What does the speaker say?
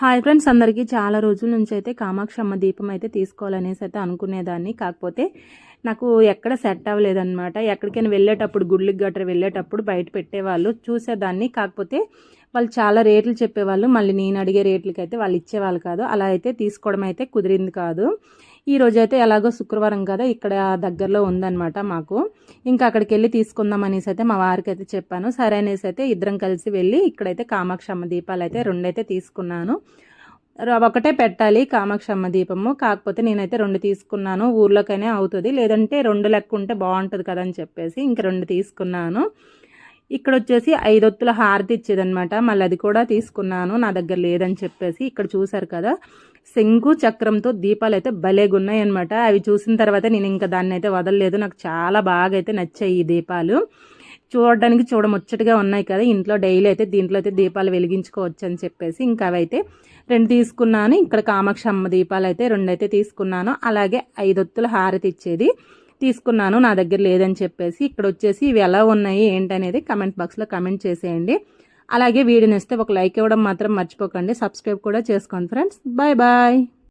Hi friends అందరికీ చాలా రోజుల నుంచి అయితే కామాక్షమ్మ దీపం అయితే తీసుకోవాలనేసి అయితే అనుకునేదాన్ని. కాకపోతే నాకు ఎక్కడ సెట్ అవ్వలేదన్నమాట. ఎక్కడికైనా వెళ్ళేటప్పుడు గుళ్ళకి గట్రా వెళ్ళేటప్పుడు బయట పెట్టేవాళ్ళు చూసేదాన్ని. కాకపోతే వాళ్ళు చాలా రేట్లు చెప్పేవాళ్ళు. మళ్ళీ నేను అడిగే రేట్లకి అయితే వాళ్ళు ఇచ్చేవాళ్ళు కాదు. అలా అయితే తీసుకోవడం అయితే కుదిరింది కాదు. ఈ రోజైతే ఎలాగో శుక్రవారం కదా ఇక్కడ దగ్గరలో ఉందన్నమాట మాకు. ఇంకా అక్కడికి వెళ్ళి తీసుకుందాం అనేసి అయితే మా వారికి అయితే చెప్పాను. సరే అనేసి అయితే ఇద్దరం కలిసి వెళ్ళి ఇక్కడైతే కామాక్షమ్మ దీపాలు అయితే రెండైతే తీసుకున్నాను. ఒకటే పెట్టాలి కామాక్షమ్మ దీపము. కాకపోతే నేనైతే రెండు తీసుకున్నాను. ఊర్లోకైనా అవుతుంది. లేదంటే రెండు లెక్క ఉంటే బాగుంటుంది కదా అని చెప్పేసి ఇంక రెండు తీసుకున్నాను. ఇక్కడ వచ్చేసి ఐదొత్తుల హారతి ఇచ్చేదనమాట మళ్ళీ అది కూడా తీసుకున్నాను నా దగ్గర లేదని చెప్పేసి ఇక్కడ చూసారు కదా. శంకు చక్రంతో దీపాలు అయితే భలేగున్నాయి అనమాట అవి చూసిన తర్వాత నేను ఇంకా దాన్ని అయితే వదలలేదు. నాకు చాలా బాగా అయితే నచ్చాయి ఈ దీపాలు. చూడడానికి చూడముచ్చటగా ఉన్నాయి కదా. ఇంట్లో డైలీ అయితే దీంట్లో అయితే దీపాలు వెలిగించుకోవచ్చు అని చెప్పేసి ఇంకా అవైతే రెండు తీసుకున్నాను. ఇక్కడ కామాక్షి అమ్మ దీపాలు అయితే రెండు అయితే తీసుకున్నాను. అలాగే ఐదొత్తుల హారతి ఇచ్చేది. తీసుకున్నాను నా దగ్గర లేదని చెప్పేసి ఇక్కడ వచ్చేసి ఇవి ఎలా ఉన్నాయి ఏంటనేది కమెంట్ బాక్స్లో కమెంట్ చేసేయండి. అలాగే వీడియోని ఇస్తే ఒక లైక్ ఇవ్వడం మాత్రం మర్చిపోకండి. సబ్స్క్రైబ్ కూడా చేసుకోండి ఫ్రెండ్స్ బాయ్ బాయ్